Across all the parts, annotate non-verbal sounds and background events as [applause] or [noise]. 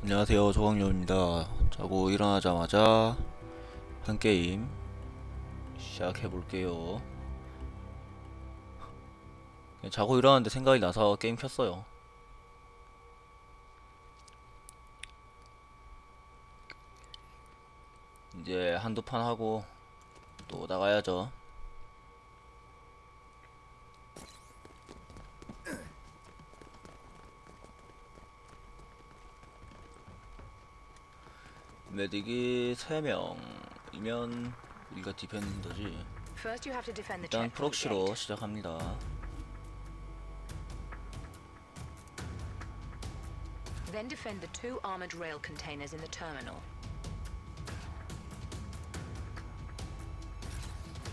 안녕하세요. 조광료입니다. 자고 일어나자마자 한 게임 시작해 볼게요. 그냥 자고 일어났는데 생각이 나서 게임 켰어요. 이제 한두 판 하고 또 나가야죠 메딕이 3명이면 우리가 디펜더지 일단 프록시로. 시작합니다 Then defend the two armored rail containers in the terminal.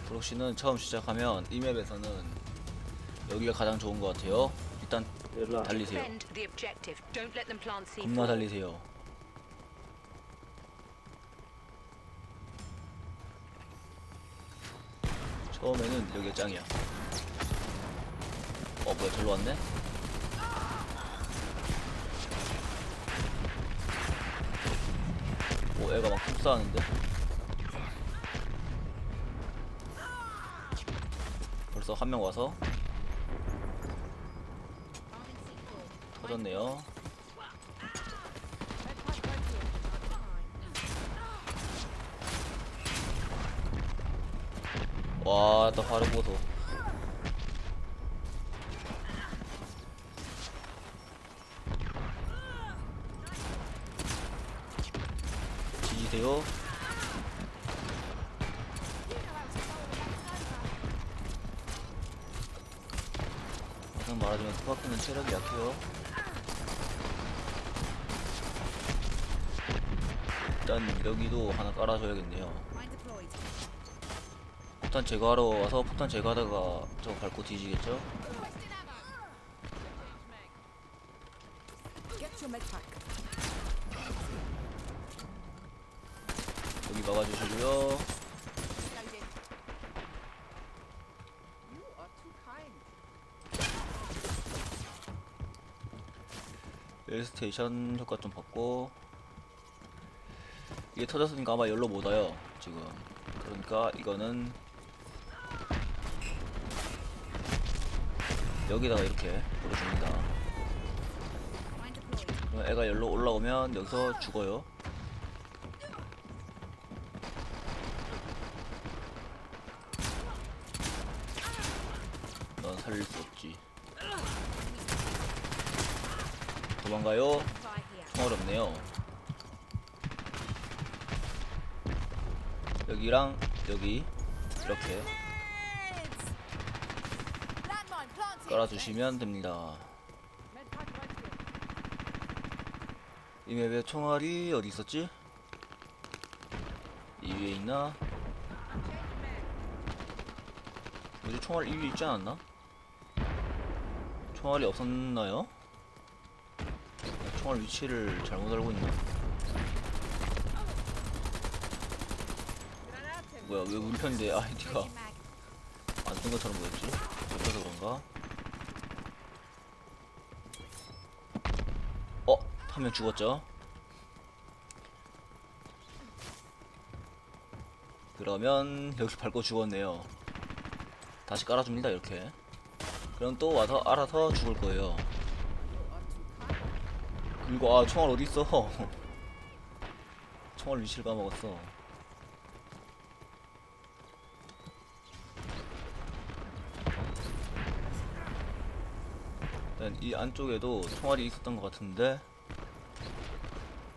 프록시는 처음 시작하면 이 맵에서는 여기가 가장 좋은 것 같아요 일단 달리세요 Defend the objective. Don't let them plant C4. 겁나 달리세요 처음에는 여기가 짱이야. 어 뭐야 절로 왔네? 오 애가 막 흡사하는데? 벌써 한 명 와서 터졌네요 와, 또 화를 보소. 지지세요. 항상 말하지만 스파크는 체력이 약해요. 일단 여기도 하나 깔아줘야겠네요. 폭탄 제거하러 와서 폭탄 제거하다가 저거 밟고 뒤지겠죠? 여기 막아주시고요. 레일스테이션 효과 좀 받고 이게 터졌으니까 아마 열로 못 와요 지금 그러니까 이거는 여기다가 이렇게 뿌려줍니다. 애가 열로 올라오면 여기서 죽어요. 넌 살릴 수 없지. 도망가요. 없네요. 여기랑 여기 이렇게 깔아주시면 됩니다 이 맵에 총알이 어디 있었지? 이 위에 있나? 뭐지 총알 이 위에 있지 않았나? 총알이 없었나요? 나 총알 위치를 잘못 알고 있나? 뭐야 왜 우리 편인데 아이디가 안 쓴 것처럼 보였지? 접혀서 그런가? 어? 한 명 죽었죠? 그러면 여기 밟고 죽었네요 다시 깔아줍니다 이렇게 그럼 또 와서 알아서 죽을 거예요 그리고 아 총알 어디 있어? [laughs] 총알 위치를 까먹었어. 이 안쪽에도 총알이 있었던 것 같은데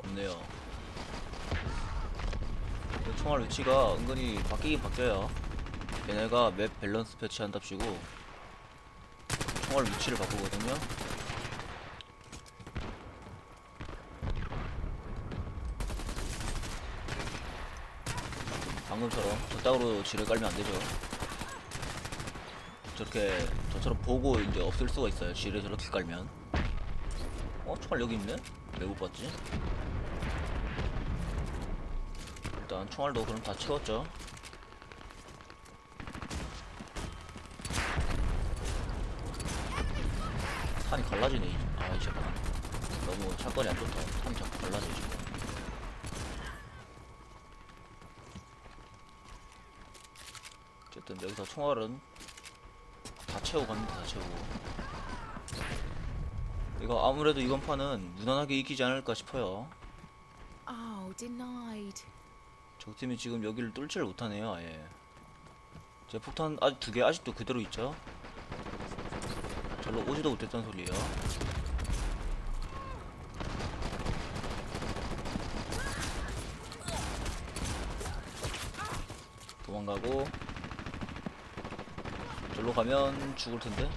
없네요. 그 총알 위치가 은근히 바뀌긴 바뀌어요. 얘네가 맵 밸런스 패치한답시고 총알 위치를 바꾸거든요. 방금처럼 저짝으로 지를 깔면 안 되죠. 저렇게 저처럼 보고 이제 없앨 수가 있어요. 지를 저렇게 깔면. 어, 총알 여기 있네? 왜 못 봤지? 일단 총알도 그럼 다 채웠죠. 탄이 갈라지네. 아, 이 잠깐. 너무 사건이 안 좋다. 탐 자꾸 발라져 지금. 어쨌든 여기서 총알은 다 채우고 갑니다. 다 채우고. 이거 아무래도 이번 판은 무난하게 이기지 않을까 싶어요. Oh, denied. 적팀이 지금 여기를 뚫지를 못하네요. 아예. 제 폭탄 아직 두 개 아직도 그대로 있죠. 절로 오지도 못했던 소리예요. 도망가고 절로 가면 죽을 텐데.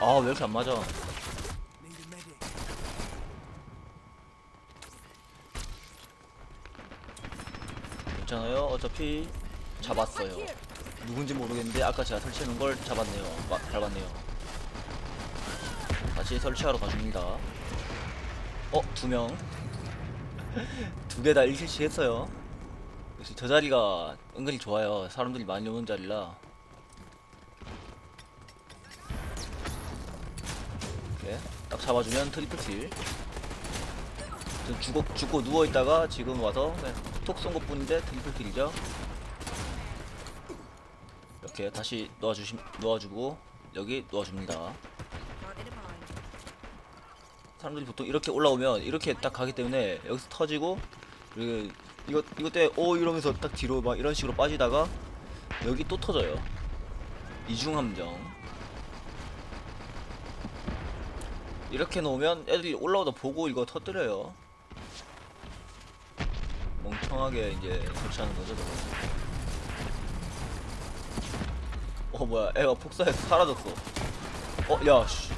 아 왜 이렇게 안 맞아? 괜찮아요. 어차피 잡았어요. 누군지 모르겠는데 아까 제가 설치해놓은 걸 잡았네요. 마, 밟았네요. 다시 설치하러 가줍니다. 어? 두 명. [laughs] 두 개다 1킬씩 했어요. 역시 저 자리가 은근히 좋아요. 사람들이 많이 오는 자리라. 이렇게 딱 잡아주면 트리플 킬. 전 죽고, 죽고 누워있다가 지금 와서 그냥 톡 쏜 것 뿐인데 트리플 킬이죠. 이렇게 다시 놓아주시, 놓아주고 여기 놓아줍니다. 사람들이 보통 이렇게 올라오면 이렇게 딱 가기 때문에 여기서 터지고 그리고 이거 이것 때문에 오 이러면서 딱 뒤로 막 이런 식으로 빠지다가 여기 또 터져요. 이중 함정. 이렇게 놓으면 애들이 올라오다 보고 이거 터뜨려요. 멍청하게 이제 설치하는 거죠, 저거. 어 뭐야, 애가 폭사해서 사라졌어. 어, 야, 씨.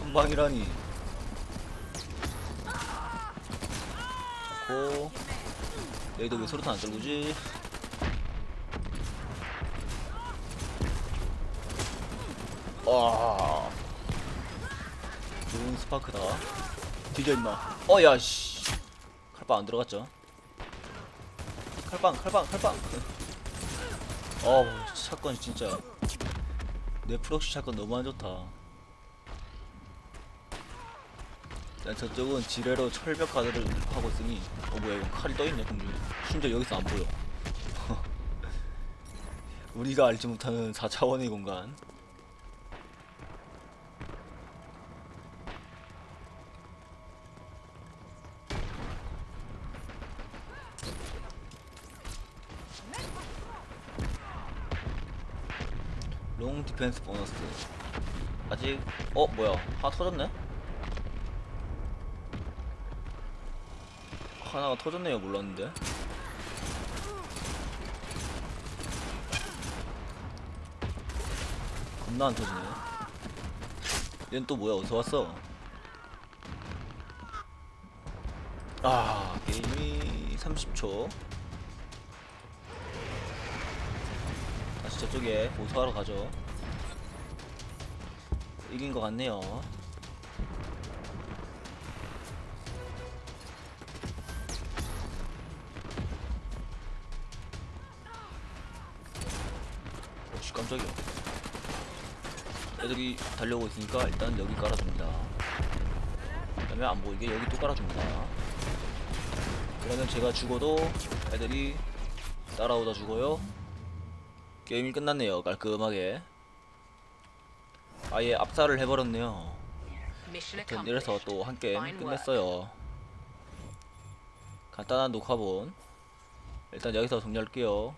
한 방이라니. 고. 얘도 왜 소리탄 안 떨구지? 와. 좋은 스파크다. 뒤져 임마. 어, 야, 씨. 칼빵 안 들어갔죠? 칼빵, 칼빵, 칼빵. 어우, 사건 진짜. 내 프록시 사건 너무 안 좋다. 일단 저쪽은 지뢰로 철벽 가드를 하고 있으니 어 뭐야 이거 칼이 떠있네 공중에 심지어 여기서 안 보여 [laughs] 우리가 알지 못하는 4차원의 공간 롱 디펜스 보너스. 아직 어 뭐야? 하나 터졌네? 하나가 터졌네요 몰랐는데. 겁나 안 터지네. 얘는 또 뭐야? 어디서 왔어? 아 게임이 30초 다시 저쪽에. 보수하러 가죠. 이긴 것 같네요. 어씨 깜짝이야. 애들이 달려오고 있으니까 일단 여기 깔아줍니다. 그 다음에 안 보이게 여기 또 깔아줍니다. 그러면 제가 죽어도 애들이 따라오다 죽어요 게임이 끝났네요 깔끔하게 아예 압살을 해버렸네요 아무튼 이래서. 또 한 게임. 끝냈어요 간단한 녹화본 일단 여기서 정리할게요